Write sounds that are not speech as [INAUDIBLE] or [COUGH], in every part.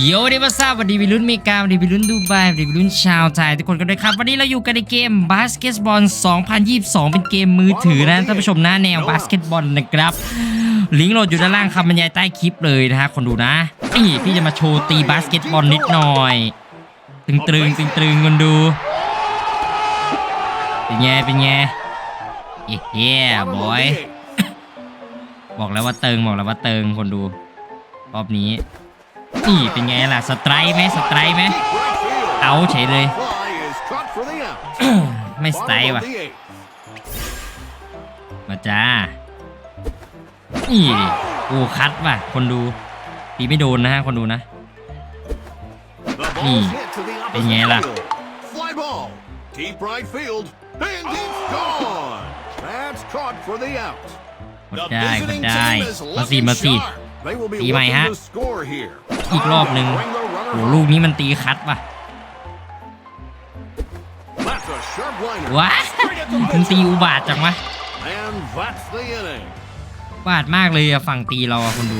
โยเดวาซาสวัสดีวิรุ่นเมกาสวัสดีวิรุ่นดูไบสวัสดีวิรุ่นชาวไทยทุกคนกันด้วยครับ วันนี้เราอยู่กันในเกมบาสเกตบอล 2022 เป็นเกมมือถือนะท่านผู้ชมนะแนวบาสเกตบอลนะครับ ลิงก์โหลดอยู่ด้านล่างคำบรรยายใต้คลิปเลยนะฮะคนดูนะนี่พี่จะมาโชว์ตีบาสเกตบอลนิดหน่อย ตึงตรึงตึงตรึงคนดู เป็นไงเป็นไงเย้เย้บอยบอกแล้วว่าเติงบอกแล้วว่าเติงคนดูรอบนี้ นี่เป็นไงล่ะ สไตร์ไหมสไตร์ไหมเอาเฉยเลย ไม่สไตร์ว่ะ มาจ้า นี่ดิโอ้คัดว่ะ คนดูตีไม่โดนนะฮะ คนดูนะ นี่ เป็เป็นนไงไงล่ะล่ะ Fly ball, deep right field, and it's gone. That's caught for the out. กด The ได้กด visiting ได้ team is มาสิ looking มาสิ sharp. They will be ตีใหม่ looking ฮะ to score here. อีกรอบหนึ่ง Bring the runner โอ้ home. ลูกนี้มันตีคัดว่ะ That's a sharp liner. ว้า Straight at the มันตี pitcher. อุบาทจังวะ And that's the inning. อุบาทมากเลยอะฝั่งตีเราอะคนดู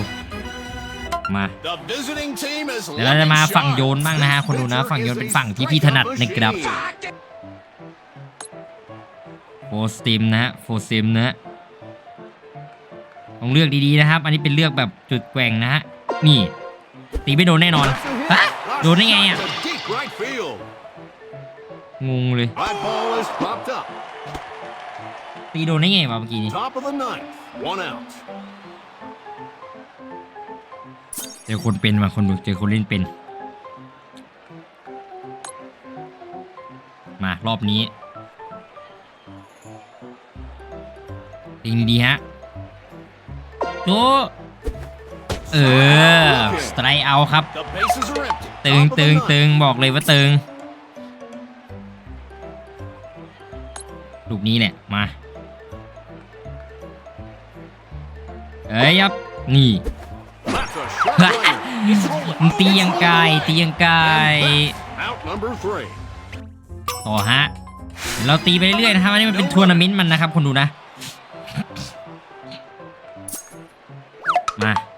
มา The visiting team is เดี๋ยวเราจะมา looking ฝั่ง sharp. โยนบ้างนะฮะคนดูนะ ฝั่งโยนเป็นฝั่งที่พี่ถนัดนะครับโฟสติมนะฮะโฟซิมนะฮะ ต้องเลือกดีๆนะครับ อันนี้เป็นเลือกแบบจุดแกว่งนะฮะ นี่ ตีไม่โดนแน่นอน ฮะ โดนได้ไงอะ งงเลย ตีโดนได้ไงวะเมื่อกี้นี้ เจอคนเป็นมาคนดูเจอคนเล่นเป็น มารอบนี้ยิงดีๆฮะ จเออสไตร์เอาครับ The bases are empty. ตึง Top of the ตึง ninth. ตึงบอกเลยว่าตึงลูกนี้แหละมาเอ้ยยับนี่ That's a sharp liner. It's rolling. มันตียังไกลตียังไกล Out number three. ต่อฮะเดี๋ยวเราตีไปเรื่อยๆนะครับอันนี้มันเป็นทัวร์นาเมนต์มันนะครับคนดูนะ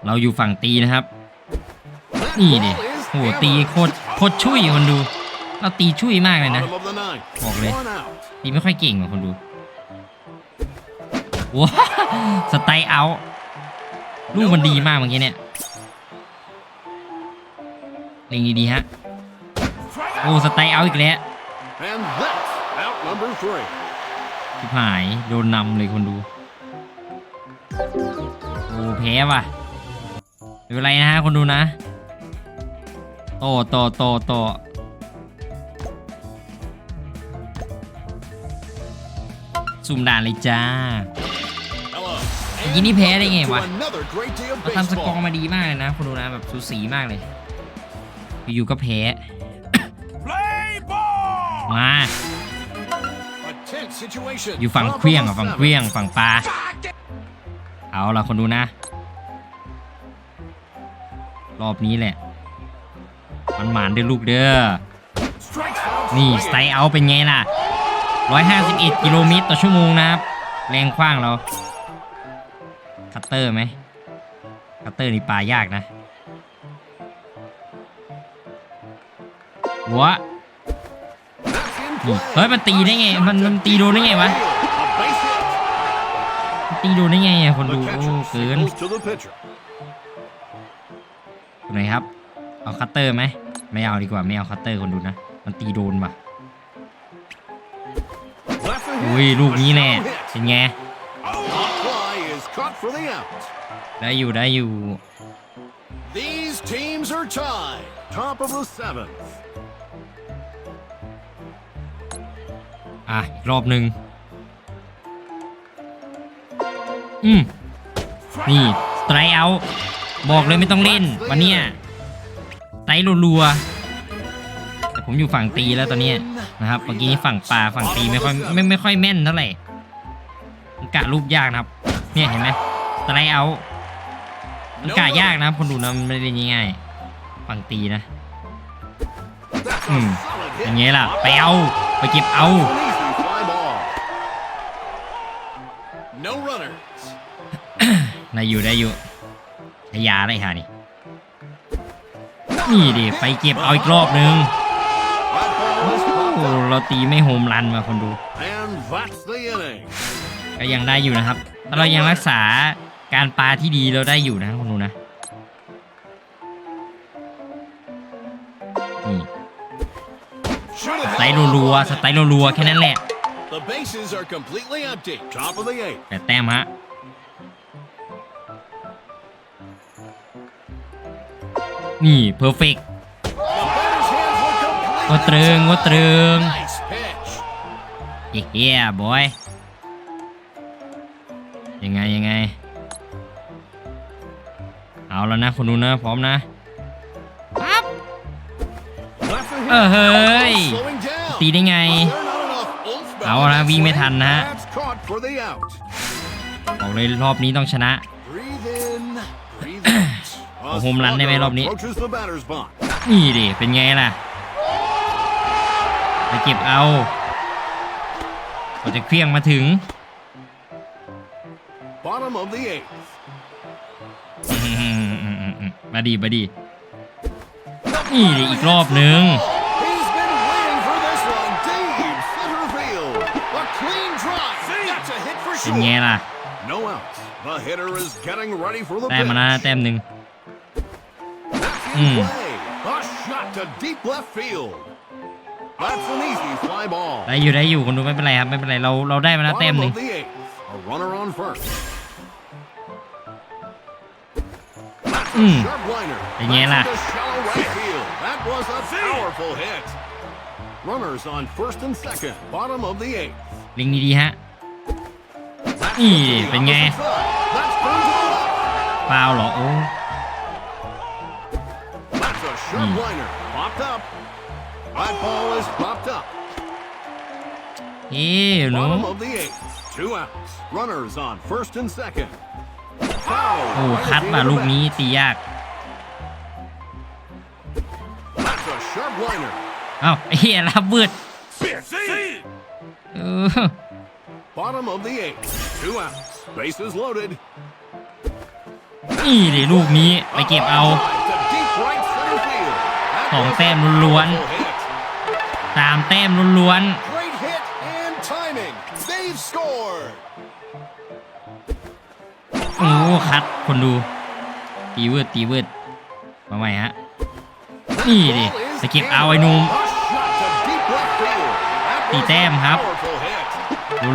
เราอยู่ฝั่งตีนะครับ นี่ดิโหตีโคตรโคตรช่วยคนดู เราตีช่วยมากเลยนะบอกเลยตีไม่ค่อยเก่งหรอกคนดูว้าสไตล์เอาลูกมันดีมากเมื่อกี้เนี่ยเล็งดีๆฮะโอ้สไตล์เอาอีกแล้วชิบหายโดนนำเลยคนดู โอ้แพ้ว่ะ ไม่เป็นไรนะฮะคนดูนะโตโตโตโตสุ่มด่านเลยจ้า Hello. เมื่นี่แพ้ได้ไงวะเราทำสกอร์มาดีมากเลยนะคุณดูนะแบบสูสีมากเลย อยู่ก็แพ้ มาอยู่ฝั่งเคลี้ยงอะฝั่งเคลี้ยงฝั่งปลา เอาล่ะคนดูนะ รอบนี้แหละ มันหมานด้อลูกเด้อ นี่สไตล์เอาเป็นไงล่ะ 151 กิโลเมตรต่อชั่วโมงนะครับ แรงขว้างเรา คัตเตอร์ไหม คัตเตอร์นี่ปลายากนะ หัว That's in นี่ play. เฮ้ย มันตีได้ไง มันมันตีโดนได้ไงวะ ตีโดนได้ไงอะคนดู โอ้ เกิน signals to the pitcher. ตรงไหนครับ เอาคัตเตอร์ไหม ไม่เอาดีกว่าไม่เอาคัตเตอร์คนดูนะ มันตีโดนว่ะ That's a hit. อุ้ยลูกนี้แน่ A shallow hit. เป็นไง A hot fly is caught for the out. ได้อยู่ได้อยู่ These teams are tied. Top of the seventh. อะอีกรอบหนึ่งอืมนี่สไตร์เอา บอกเลยไม่ต้องเล่นวันเนี้ยไตร์รัวๆแต่ผมอยู่ฝั่งตีแล้วตอนเนี้ยนะครับเมื่อกี้นี้ฝั่งปลาฝั่งตีไม่ค่อยไม่ไม่ค่อยแม่นเท่าไหร่มันกะรูปยากนะครับ เนี่ยเห็นไหมสไตร์เอามันกะยากนะครับคนดูนะมันไม่ได้ง่ายๆฝั่งตีนะ That's a Hmm. solid อ hit. ย่างเงี้ยล่ะไปเอาไปเก็บเอา An easy fly ball. No runners. ได้อยู่ได้อยู่ ใช้ยาได้ค่ะนี่นี่ดิไปเก็บเอาอีกรอบนึง That ball is โอ้ popped up. เราตีไม่โฮมรันมาคนดู And that's the inning. ก็ยังได้อยู่นะครับถ้าเรายังรักษาการปาที่ดีเราได้อยู่นะคนดูนะนี่ Should ส have ไตล์รัวๆสไตล์รัวๆแค่นั้นแหละ The bases are completely empty. Top of the eighth. แต่แต้มฮะ นี่เพอร์เฟก The batter's hands were completely ว่าตรึงว่าตรึง Nice pitch. เฮียบอย ยังไงยังไง เอาแล้วนะคนดูนะ พร้อมนะ Left the เออเฮ้ย slowing down. ตีได้ไง There not enough oomph behind เอาละ that วิ่งไม่ swing. ทันนะฮะ That's caught for the out. บอกเลยรอบนี้ต้องชนะ โอ้โหโฮมรันได้ไหมรอบนี้ Approaches the batter's box. นี่ดิเป็นไงล่ะไปเก็บเอากว่าจะเคลี้ยงมาถึง Bottom of the eighth. มาดีมาดีนี่ดิอีกรอบนึง He's been waiting for this one. Deep center field. A clean drive. That's a hit for เป็นไง sure. ล่ะ No outs. The hitter is getting ready for the แต้มมานะ pitch. แต้มหนึ่ง That's in Mm. play. A shot to deep left field. That's an easy fly ball. ได้อยู่ได้อยู่คนดูไม่เป็นไรครับไม่เป็นไรเราเราได้มานะแต้ม Bottom หนึ่ง of the eighth. A runner on first. That's a Mm. sharp liner. เป็นไงล่ะ That's into shallow right field. That was a powerful hit. Runners on first and second. Bottom of the eighth. ลิงดีๆฮะ That's Mm, to the เป็นไง opposite side. That's turned to the left. ฟาวเหรอโอ้ That's a sharp Mm. liner. Popped up. That ball is popped up. เอ๊ะหนู Bottom of the eighth. Two outs. Runners on first and second. Foul. โอ้ Right คัด at the ว่ะ end of ลู the กนี้ตียาก That's a sharp liner. [LAUGHS] เอ้าไอ้เฮียรับเบืดเออ [LAUGHS] Bottom of the eighth. Two outs. Bases loaded. นี่ดิลูกนี้ไปเก็บเอา อง was แต้ม a ล้วน powerful hit. ๆสามแต้มล้วน Great hit and timing. They've scored. ๆโอ้คัดคนดูตีเวิร์ดตีเวิร์ดมาใหม่ฮะนี่ดิไปเก็บเอาไอ้หนุ่ม A shot to deep left field. That สี่ was แต้ม a ครับ powerful hit.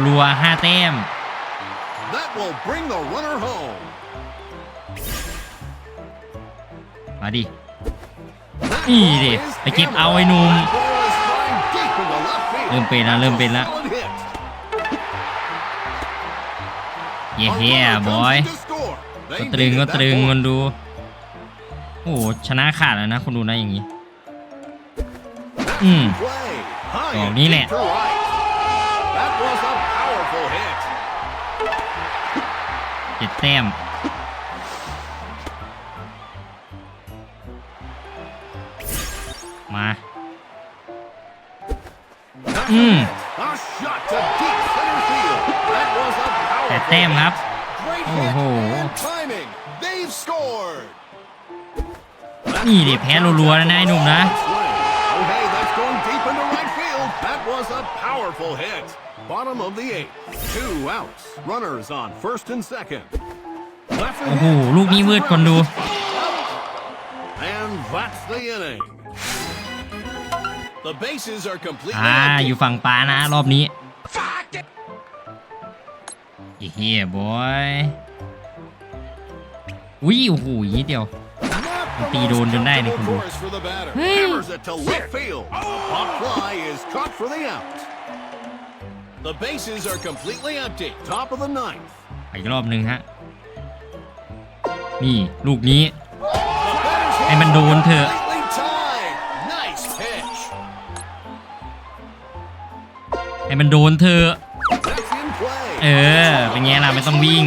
รัวๆห้าแต้ม That will bring the runner home. มาดิ นี่ดิไปเก็บเอาไอ้นุ่มเริ่มเป็นละเริ่มเป็นละเย้ๆบอยก็ตรึงก็ตรึงมันดูโอ้ชนะขาดแล้วนะคุณดูนะอย่างนี้ อืมดอกนี้แหละเจ็ดแต้ม a แปด powerful แต้มครับ Great โอ้ hit โห and timing. They've scored. นี่ดิแพ้รัวๆนะนายหนุ่มนะ Swing. Oh, hey, that's going deep into right field. That was a powerful hit. Bottom of the eighth. Two outs. Runners on first and second. Left โอ้โห ลูกนี้วืดคนดู And that's the inning. อ่า empty. อยู่ฝั่งปลานะรอบนี้เฮียบอยอุ้ยโอ้โหยี่เดียว Not the ตีโดนจนได้นี่ most คุณดู comfortable course for the batter. เฮ้ย Hammers it to left field. A pop fly is caught for the out. The bases are completely empty. Top of the ninth. ไปอีกรอบหนึ่งฮะ นี่ ลูกนี้ The batter's ให้มันโดนเถอะ ให้มันโดนเธอ เออ เป็นไงล่ะไม่ต้องวิ่ง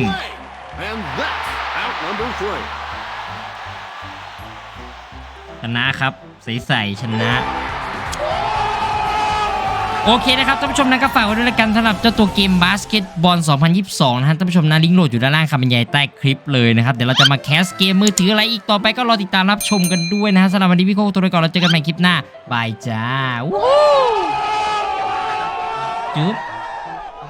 ชนะครับใสๆชนะ โอเคนะครับท่านผู้ชมนะก็ฝากไว้ด้วยละกันสำหรับเจ้าตัวเกมบาสเกตบอล 2022 นะฮะท่านผู้ชมนะลิงก์โหลดอยู่ด้านล่างคำบรรยายใต้คลิปเลยนะครับ เดี๋ยวเราจะมาแคสเกมมือถืออะไรอีกต่อไปก็รอติดตามรับชมกันด้วยนะฮะสำหรับวันนี้พี่โคตัวไปก่อนเราเจอกันใหม่คลิปหน้าบายจ้า วู้จุ๊บ